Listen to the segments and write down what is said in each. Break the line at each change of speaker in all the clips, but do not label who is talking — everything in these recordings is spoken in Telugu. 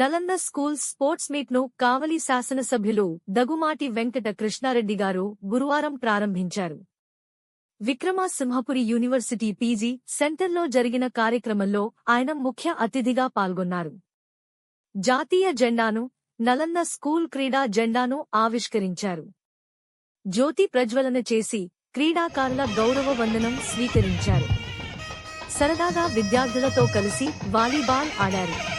నలంద స్కూల్ స్పోర్ట్స్ మీట్ను కావలి శాసనసభ్యులు దగుమాటి వెంకట కృష్ణారెడ్డి గారు గురువారం ప్రారంభించారు. విక్రమసింహపురి యూనివర్సిటీ పీజీ సెంటర్లో జరిగిన కార్యక్రమంలో ఆయన ముఖ్య అతిథిగా పాల్గొన్నారు. జాతీయ జెండాను నలంద స్కూల్ క్రీడా జెండాను ఆవిష్కరించారు. జ్యోతి ప్రజ్వలన చేసి క్రీడాకారుల గౌరవ వందనం స్వీకరించారు. సరదాగా విద్యార్థులతో కలిసి వాలీబాల్ ఆడారు.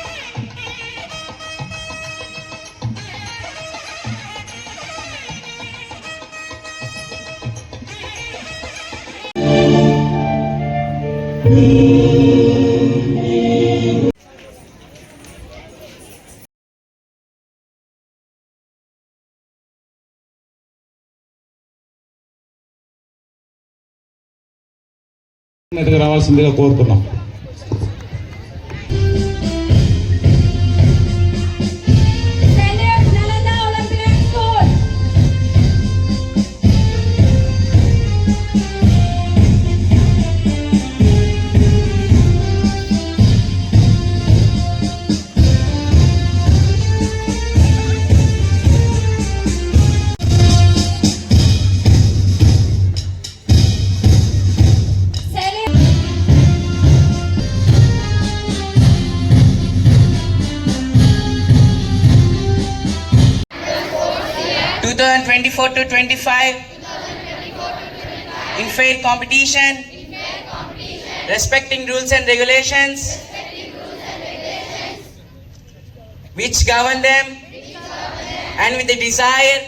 రావాల్సిందిగా కోరుతున్నాం.
2024 to 25 in fair competition respecting rules and regulations which govern them and with the desire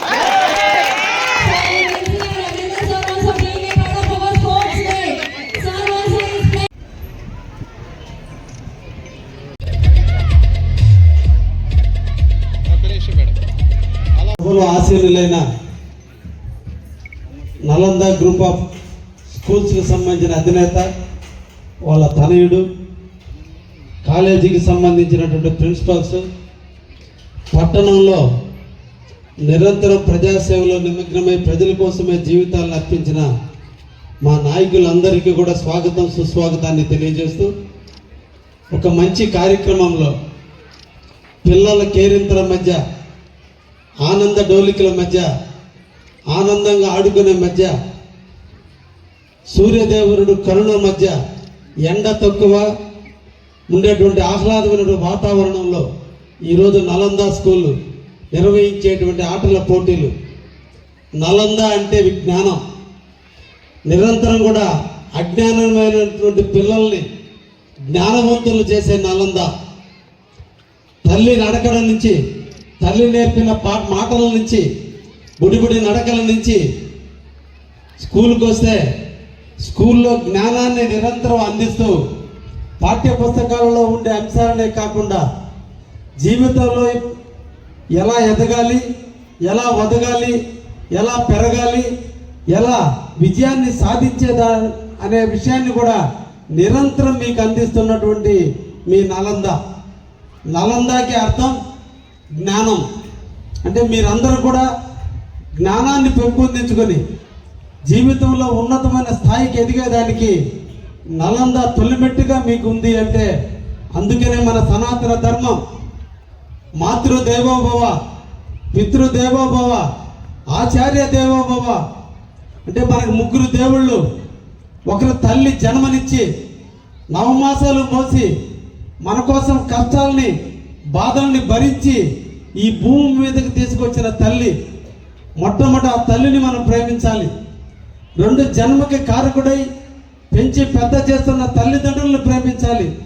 ఆశీనులైన నలంద గ్రూప్ ఆఫ్ స్కూల్స్కి సంబంధించిన అధినేత వాళ్ళ తనయుడు కాలేజీకి సంబంధించినటువంటి ప్రిన్సిపల్స్ పట్టణంలో నిరంతరం ప్రజాసేవలో నిమగ్నమై ప్రజల కోసమే జీవితాలను అర్పించిన మా నాయకులందరికీ కూడా స్వాగతం సుస్వాగతాన్ని తెలియజేస్తూ ఒక మంచి కార్యక్రమంలో పిల్లల కేరింతల మధ్య ఆనంద డోలికల మధ్య ఆనందంగా ఆడుకునే మధ్య సూర్యదేవుడు కరుణ మధ్య ఎండ తక్కువ ఉండేటువంటి ఆహ్లాదమైన వాతావరణంలో ఈరోజు నలంద స్కూల్ నిర్వహించేటువంటి ఆటల పోటీలు. నలంద అంటే విజ్ఞానం. నిరంతరం కూడా అజ్ఞానమైనటువంటి పిల్లల్ని జ్ఞానవంతులు చేసే నలంద. తల్లి నడకడం నుంచి తల్లి నేర్పిన పా మాటల నుంచి బుడిబుడి నడకల నుంచి స్కూల్కి వస్తే స్కూల్లో జ్ఞానాన్ని నిరంతరం అందిస్తూ పాఠ్య పుస్తకాలలో ఉండే అంశాలనే కాకుండా జీవితంలో ఎలా ఎదగాలి ఎలా వదగాలి ఎలా పెరగాలి ఎలా విజయాన్ని సాధించేదా అనే విషయాన్ని కూడా నిరంతరం మీకు అందిస్తున్నటువంటి మీ నలంద. నలందాకి అర్థం జ్ఞానం. అంటే మీరందరూ కూడా జ్ఞానాన్ని పెంపొందించుకొని జీవితంలో ఉన్నతమైన స్థాయికి ఎదిగేదానికి నలంద తొలిమెట్టుగా మీకు ఉంది అంటే అందుకనే మన సనాతన ధర్మం. మాతృదేవోభవ పితృదేవోభవ ఆచార్య దేవోభవ అంటే మనకు ముగ్గురు దేవుళ్ళు ఒకరు తల్లి జన్మనిచ్చి నవమాసాలు మోసి మన కోసం కష్టాలని బాధల్ని భరించి ఈ భూమి మీదకి తీసుకొచ్చిన తల్లి మొట్టమొదట ఆ తల్లిని మనం ప్రేమించాలి. రెండు జన్మకి కారకుడై పెంచి పెద్ద చేస్తున్న తల్లిదండ్రులను ప్రేమించాలి.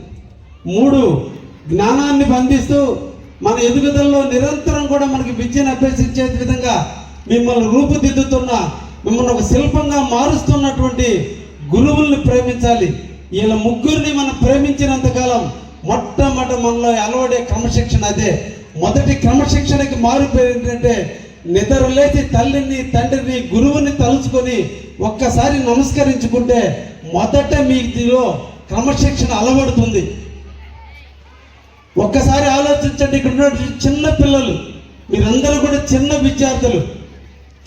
మూడు జ్ఞానాన్ని బంధిస్తూ మన ఎదుగుదలలో నిరంతరం కూడా మనకి విద్యను అభ్యసించే విధంగా మిమ్మల్ని రూపుదిద్దుతున్న మిమ్మల్ని ఒక శిల్పంగా మారుస్తున్నటువంటి గురువుల్ని ప్రేమించాలి. వీళ్ళ ముగ్గురిని మనం ప్రేమించినంత కాలం మనలో అలవడే క్రమశిక్షణ అదే. మొదటి క్రమశిక్షణకి మారిపోయి ఏంటంటే నిద్రలేచి తల్లిని తండ్రిని గురువుని తలుచుకొని ఒక్కసారి నమస్కరించుకుంటే మొదట మీలో క్రమశిక్షణ అలవడుతుంది. ఒక్కసారి ఆలోచించండి ఇక్కడ ఉన్న చిన్న పిల్లలు మీరందరూ కూడా చిన్న విద్యార్థులు.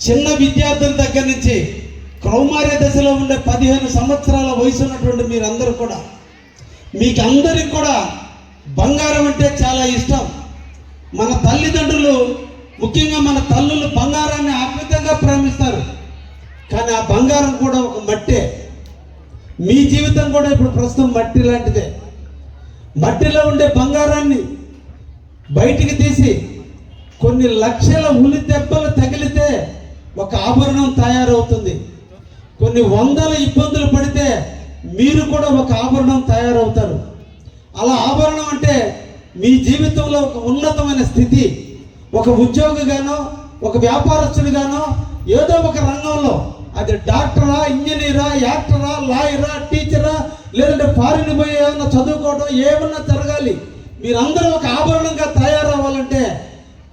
చిన్న విద్యార్థుల దగ్గర నుంచి కౌమార్య దశలో ఉండే పదిహేను సంవత్సరాల వయసు ఉన్నటువంటి మీరందరూ కూడా మీకు అందరికి కూడా బంగారం అంటే చాలా ఇష్టం. మన తల్లిదండ్రులు ముఖ్యంగా మన తల్లులు బంగారాన్ని అద్భుతంగా ప్రేమిస్తారు. కానీ ఆ బంగారం కూడా ఒక మట్టే. మీ జీవితం కూడా ఇప్పుడు ప్రస్తుతం మట్టి లాంటిదే. మట్టిలో ఉండే బంగారాన్ని బయటికి తీసి కొన్ని లక్షల ఉలి దెబ్బలు తగిలితే ఒక ఆభరణం తయారవుతుంది. కొన్ని వందల ఇబ్బందులు పడితే మీరు కూడా ఒక ఆభరణం తయారవుతారు. అలా ఆభరణం అంటే మీ జీవితంలో ఒక ఉన్నతమైన స్థితి ఒక ఉద్యోగిగానో ఒక వ్యాపారస్తుడిగానో ఏదో ఒక రంగంలో అది డాక్టరా ఇంజనీరా యాక్టరా లాయరా టీచరా లేదంటే ఫారిన్ పోయి ఏమన్నా చదువుకోవడం ఏమన్నా జరగాలి. మీరందరూ ఒక ఆభరణంగా తయారవ్వాలంటే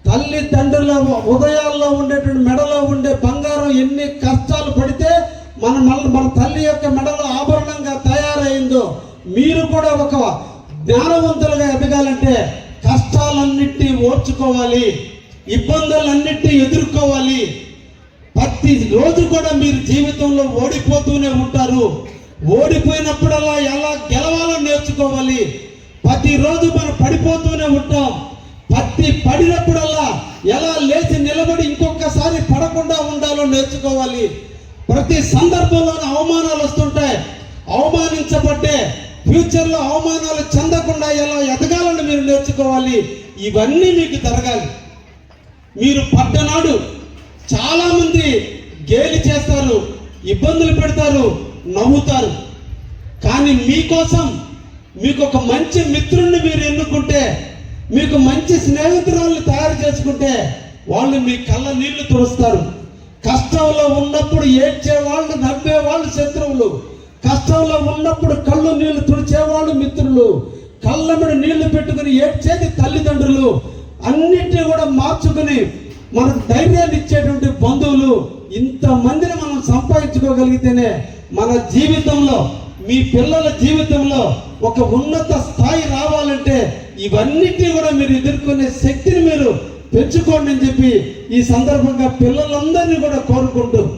తల్లి తండ్రుల ఉదయాల్లో ఉండేటువంటి మెడలో ఉండే బంగారం ఎన్ని కష్టాలు పడితే మన మన మన తల్లి యొక్క మెడలో ఆభరణంగా తయారైందో మీరు కూడా ఒక జ్ఞానవంతులుగా ఎదగాలంటే కష్టాలన్నిటినీ ఓర్చుకోవాలి ఇబ్బందులన్నిటినీ ఎదుర్కోవాలి. ప్రతి రోజు కూడా మీరు జీవితంలో ఓడిపోతూనే ఉంటారు. ఓడిపోయినప్పుడల్లా ఎలా గెలవాలో నేర్చుకోవాలి. ప్రతిరోజు మనం పడిపోతూనే ఉంటాం. పత్తి పడినప్పుడల్లా ఎలా లేచి నిలబడి ఇంకొకసారి పడకుండా ఉండాలో నేర్చుకోవాలి. ప్రతి సందర్భంలోనూ అవమానాలు వస్తుంటాయి. అవమానించబట్టే ఫ్యూచర్లో అవమానాలు చెందకుండా ఎలా ఎదగాలని మీరు నేర్చుకోవాలి? ఇవన్నీ మీకు జరగాలి. మీరు పడ్డనాడు చాలామంది గేలి చేస్తారు ఇబ్బందులు పెడతారు నవ్వుతారు. కానీ మీకోసం మీకు ఒక మంచి మిత్రుణ్ణి మీరు ఎన్నుకుంటే మీకు మంచి స్నేహితురాలను తయారు చేసుకుంటే వాళ్ళు మీ కళ్ళ నీళ్ళు తుడుస్తారు. కష్టంలో ఉన్నప్పుడు ఏడ్చే వాళ్ళు నవ్వే వాళ్ళు శత్రువులు. కష్టంలో ఉన్నప్పుడు కళ్ళు నీళ్ళు తుడిచేవాళ్ళు మిత్రులు. కళ్ళముడి నీళ్ళు పెట్టుకుని ఏడ్చేది తల్లిదండ్రులు. అన్నిటిని కూడా మార్చుకుని మనకు ధైర్యాన్ని ఇచ్చేటువంటి బంధువులు. ఇంతమందిని మనం సంపాదించుకోగలిగితేనే మన జీవితంలో మీ పిల్లల జీవితంలో ఒక ఉన్నత స్థాయి రావాలంటే ఇవన్నిటిని కూడా మీరు ఎదుర్కొనే శక్తిని మీరు పెంచుకోండి అని చెప్పి ఈ సందర్భంగా పిల్లలందరినీ కూడా కోరుకుంటూ.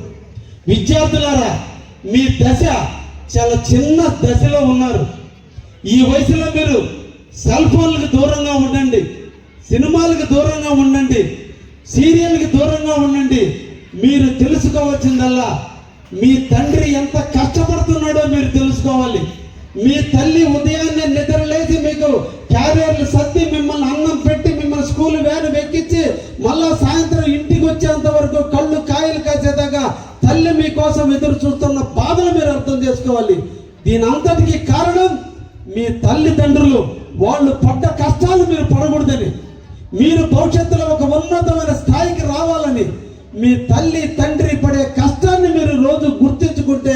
విద్యార్థులారా మీ దశ చాలా చిన్న దశలో ఉన్నారు. ఈ వయసులో మీరు సెల్ ఫోన్లకు దూరంగా ఉండండి. సినిమాలకు దూరంగా ఉండండి. సీరియల్కి దూరంగా ఉండండి. మీరు తెలుసుకోవాల్సిందల్లా మీ తండ్రి ఎంత కష్టపడుతున్నాడో మీరు తెలుసుకోవాలి. మీ తల్లి ఉదయాన్నే నిద్రలేసి మీకు క్యారియర్లు సర్ది మిమ్మల్ని అన్నం పెట్టి మిమ్మల్ని స్కూల్ వ్యాన్ ఎక్కించి మళ్ళా సాయంత్రం ఇంటికి వచ్చేంత వరకు కళ్ళు కాయలు కాసేదాకా తల్లి మీకోసం ఎదురు చూస్తున్న చేసుకోవాలి దీని అంతటికి కారణం మీ తల్లిదండ్రులు. వాళ్ళు పడ్డ కష్టాలు మీరు పడకూడదని. మీరు భవిష్యత్తులో ఒక ఉన్నతమైన స్థాయికి రావాలని. మీ తల్లి తండ్రి పడే కష్టాన్ని మీరు రోజు గుర్తించుకుంటే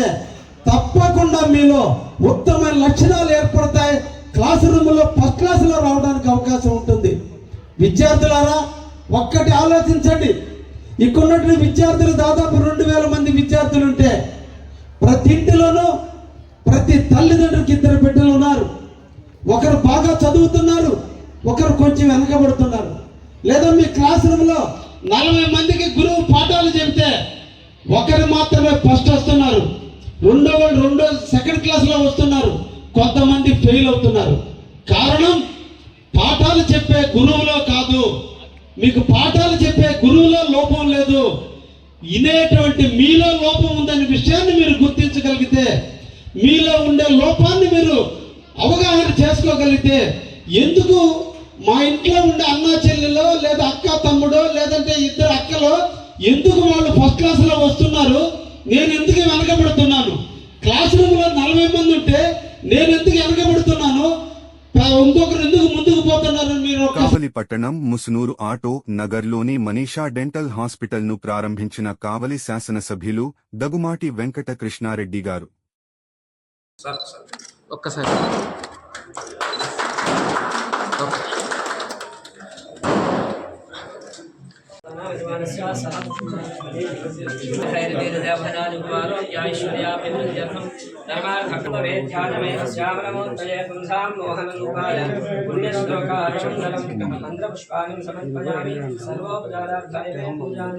తప్పకుండా మీలో ఉత్తమ లక్షణాలు ఏర్పడతాయి. క్లాస్ రూమ్లో ఫస్ట్ క్లాసులో రావడానికి అవకాశం ఉంటుంది. విద్యార్థులారా ఒక్కటి ఆలోచించండి. ఇక్కడున్నటువంటి విద్యార్థులు దాదాపు రెండు వేల మంది విద్యార్థులు ఉంటే ప్రతి ఇంటిలోనూ ప్రతి తల్లిదండ్రులకి ఇద్దరు బిడ్డలు ఉన్నారు. ఒకరు బాగా చదువుతున్నారు ఒకరు కొంచెం వెనకబడుతున్నారు. లేదా మీ క్లాస్ రూమ్లో నలభై మందికి గురువు పాఠాలు చెబితే ఒకరు మాత్రమే ఫస్ట్ వస్తున్నారు. రెండో వాళ్ళు రెండో సెకండ్ క్లాస్లో వస్తున్నారు. కొంతమంది ఫెయిల్ అవుతున్నారు. కారణం పాఠాలు చెప్పే గురువులో కాదు. మీకు పాఠాలు చెప్పే గురువులో లోపం లేదు. వినేటువంటి మీలో లోపం ఉందనే విషయాన్ని మీరు గుర్తించగలిగితే మీలో ఉండే లోపాన్ని మీరు అవగాహన చేసుకోగలిగితే ఎందుకు మా ఇంట్లో ఉండే అన్నా చెల్లెలో లేదా అక్క తమ్ముడో లేదంటే ఇద్దరు అక్కలో ఎందుకు వాళ్ళు ఫస్ట్ క్లాస్లో వస్తున్నారు? నేను ఎందుకు వెనకబడుతున్నాను? క్లాస్ రూమ్లో నలభై మంది ఉంటే నేను ఎందుకు వెనకబడుతున్నాను? ఇంకొకరు ఎందుకు
కావలి పట్టణం ముసునూరు ఆటో నగర్లోని మనీషా డెంటల్ హాస్పిటల్ను ప్రారంభించిన కావలి శాసనసభ్యులు దగుమాటి వెంకట కృష్ణారెడ్డి గారు
समर्पयामि सर्वोपचारार्थाय वयं पूजां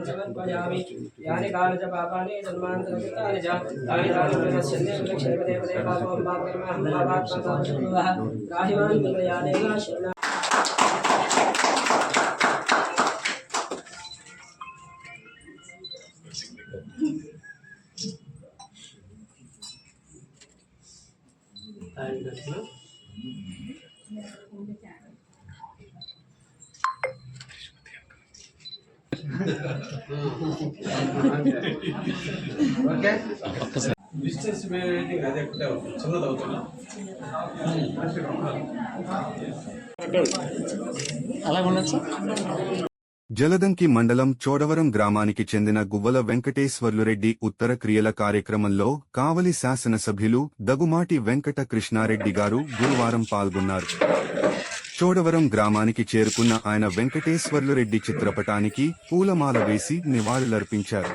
ఓకే.
డిస్టెన్స్ మీటింగ్ అదే ఒకటే చిన్నది అవుతున్నా
ఉండొచ్చు
జలదంకి మండలం చోడవరం గ్రామానికి చెందిన గువ్వల వెంకటేశ్వర్లురెడ్డి ఉత్తర క్రియల కార్యక్రమంలో కావలి శాసనసభ్యులు దగుమాటి వెంకట కృష్ణారెడ్డి గారు గురువారం పాల్గొన్నారు. చోడవరం గ్రామానికి చేరుకున్న ఆయన వెంకటేశ్వర్లురెడ్డి చిత్రపటానికి పూలమాల వేసి నివాళులర్పించారు.